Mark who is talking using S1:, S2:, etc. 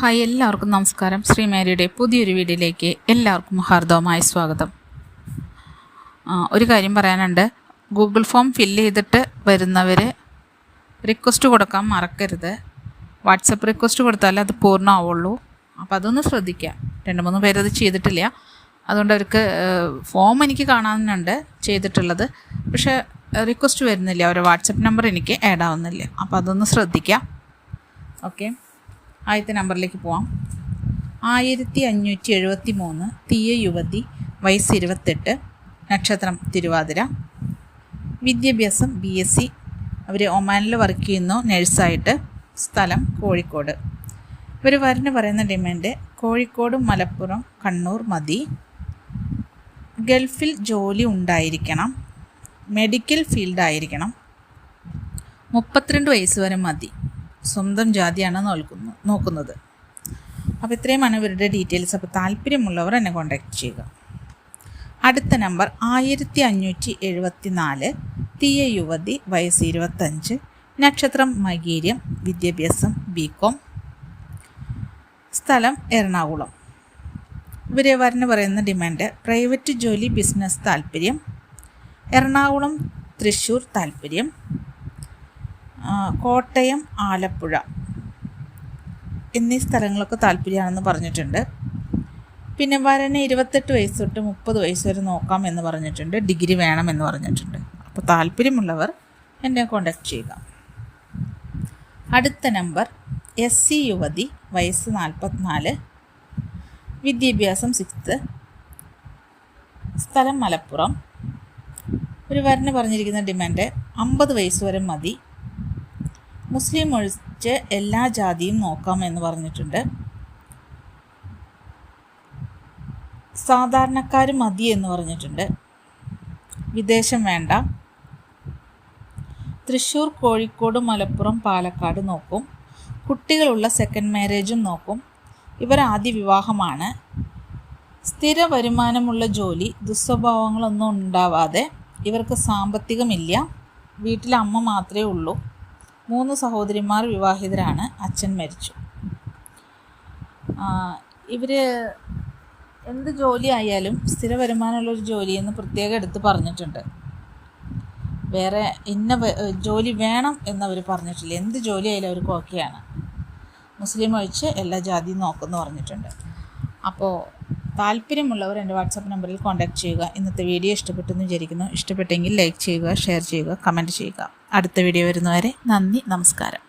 S1: Hi എല്ലാവർക്കും നമസ്കാരം. ശ്രീ മേരിയുടെ പുതിയൊരു വീഡിയോയിലേക്ക് എല്ലാവർക്കും ഹാർദവമായ സ്വാഗതം. ഒരു കാര്യം പറയാനുണ്ട്. ഗൂഗിൾ ഫോം ഫില്ല് ചെയ്തിട്ട് വരുന്നവർ റിക്വസ്റ്റ് കൊടുക്കാൻ മറക്കരുത്. വാട്സപ്പ് റിക്വസ്റ്റ് കൊടുത്താലേ അത് പൂർണമാവുള്ളൂ. അപ്പോൾ അതൊന്ന് ശ്രദ്ധിക്കുക. രണ്ട് മൂന്ന് പേരത് ചെയ്തിട്ടില്ല. അതുകൊണ്ട് അവർക്ക് ഫോം എനിക്ക് കാണാനുണ്ട് ചെയ്തിട്ടുള്ളത്. പക്ഷേ റിക്വസ്റ്റ് വരുന്നില്ല. അവരുടെ വാട്സപ്പ് നമ്പർ എനിക്ക് ആഡ് ആവുന്നില്ല. അപ്പോൾ അതൊന്ന് ശ്രദ്ധിക്കുക. ഓക്കെ. ആദ്യത്തെ നമ്പറിലേക്ക് പോവാം. ആയിരത്തി അഞ്ഞൂറ്റി എഴുപത്തി മൂന്ന് തീയ യുവതി വയസ്സ് ഇരുപത്തെട്ട് നക്ഷത്രം തിരുവാതിര. വിദ്യാഭ്യാസം ബി എസ് സി. അവർ ഒമാനിൽ വർക്ക് ചെയ്യുന്നു നഴ്സായിട്ട്. സ്ഥലം കോഴിക്കോട്. ഇവർ വരന് പറയുന്ന ഡിമാൻഡ് കോഴിക്കോട് മലപ്പുറം കണ്ണൂർ മതി. ഗൾഫിൽ ജോലി ഉണ്ടായിരിക്കണം. മെഡിക്കൽ ഫീൽഡ് ആയിരിക്കണം. മുപ്പത്തിരണ്ട് വയസ്സ് വരെ മതി. സ്വന്തം ജാതിയാണ് നോക്കുന്നു നോക്കുന്നത്. അപ്പോൾ ഇത്രയുമാണ് ഇവരുടെ ഡീറ്റെയിൽസ് അപ്പോൾ താല്പര്യമുള്ളവർ എന്നെ കോൺടാക്റ്റ് ചെയ്യുക. അടുത്ത നമ്പർ ആയിരത്തി അഞ്ഞൂറ്റി എഴുപത്തി നാല് തീയ യുവതി വയസ്സ് ഇരുപത്തഞ്ച് നക്ഷത്രം മകീര്യം വിദ്യാഭ്യാസം ബി കോം സ്ഥലം എറണാകുളം. ഇവരെ വരന് പറയുന്ന ഡിമാൻഡ് പ്രൈവറ്റ് ജോലി ബിസിനസ് താല്പര്യം. എറണാകുളം തൃശ്ശൂർ താല്പര്യം. കോട്ടയം ആലപ്പുഴ. എന്നീ സ്ഥലങ്ങളൊക്കെ താല്പര്യമാണെന്ന് പറഞ്ഞിട്ടുണ്ട്. പിന്നെ വരനെ ഇരുപത്തെട്ട് വയസ്സ് തൊട്ട് മുപ്പത് വയസ്സ് വരെ നോക്കാം എന്ന് പറഞ്ഞിട്ടുണ്ട്. ഡിഗ്രി വേണമെന്ന് പറഞ്ഞിട്ടുണ്ട്. അപ്പോൾ താല്പര്യമുള്ളവർ എന്നെ കോണ്ടാക്ട് ചെയ്യുക. അടുത്ത നമ്പർ എസ് സി യുവതി വയസ്സ് നാൽപ്പത്തിനാല് വിദ്യാഭ്യാസം സിക്സ്ത്ത് സ്ഥലം മലപ്പുറം. ഒരു വരന് പറഞ്ഞിരിക്കുന്ന ഡിമാൻഡ് അമ്പത് വയസ്സ് വരെ മതി. മുസ്ലിം ഒഴിച്ച് എല്ലാ ജാതിയും നോക്കാം എന്ന് പറഞ്ഞിട്ടുണ്ട്. സാധാരണക്കാർ മതി എന്ന് പറഞ്ഞിട്ടുണ്ട്. വിദേശം വേണ്ട. തൃശ്ശൂർ കോഴിക്കോട് മലപ്പുറം പാലക്കാട് നോക്കും. കുട്ടികളുള്ള സെക്കൻഡ് മാരേജും നോക്കും. ഇവർ ആദ്യ വിവാഹമാണ്. സ്ഥിര വരുമാനമുള്ള ജോലി ദുസ്വഭാവങ്ങളൊന്നും ഉണ്ടാവാതെ ഇവർക്ക് സാമ്പത്തികമില്ല. വീട്ടിൽ അമ്മ മാത്രമേ ഉള്ളൂ. മൂന്ന് സഹോദരിമാർ വിവാഹിതരാണ്. അച്ഛൻ മരിച്ചു. ഇവർ എന്ത് ജോലി ആയാലും സ്ഥിര വരുമാനമുള്ളൊരു ജോലി എന്ന് പ്രത്യേകം എടുത്ത് പറഞ്ഞിട്ടുണ്ട്. വേറെ ഇന്ന ജോലി വേണം എന്നവർ പറഞ്ഞിട്ടില്ല. എന്ത് ജോലി ആയാലും അവർക്ക് ഓക്കെയാണ്. മുസ്ലിം ഒഴിച്ച് എല്ലാ ജാതിയും നോക്കുമെന്ന് പറഞ്ഞിട്ടുണ്ട്. അപ്പോൾ താല്പര്യമുള്ളവർ എന്റെ വാട്സാപ്പ് നമ്പറിൽ കോൺടാക്റ്റ് ചെയ്യുക. ഇന്നത്തെ വീഡിയോ ഇഷ്ടപ്പെട്ടെന്ന് വിചാരിക്കുന്നു. ഇഷ്ടപ്പെട്ടെങ്കിൽ ലൈക്ക് ചെയ്യുക ഷെയർ ചെയ്യുക കമന്റ് ചെയ്യുക. അടുത്ത വീഡിയോ വരുന്നവരെ നന്ദി നമസ്കാരം.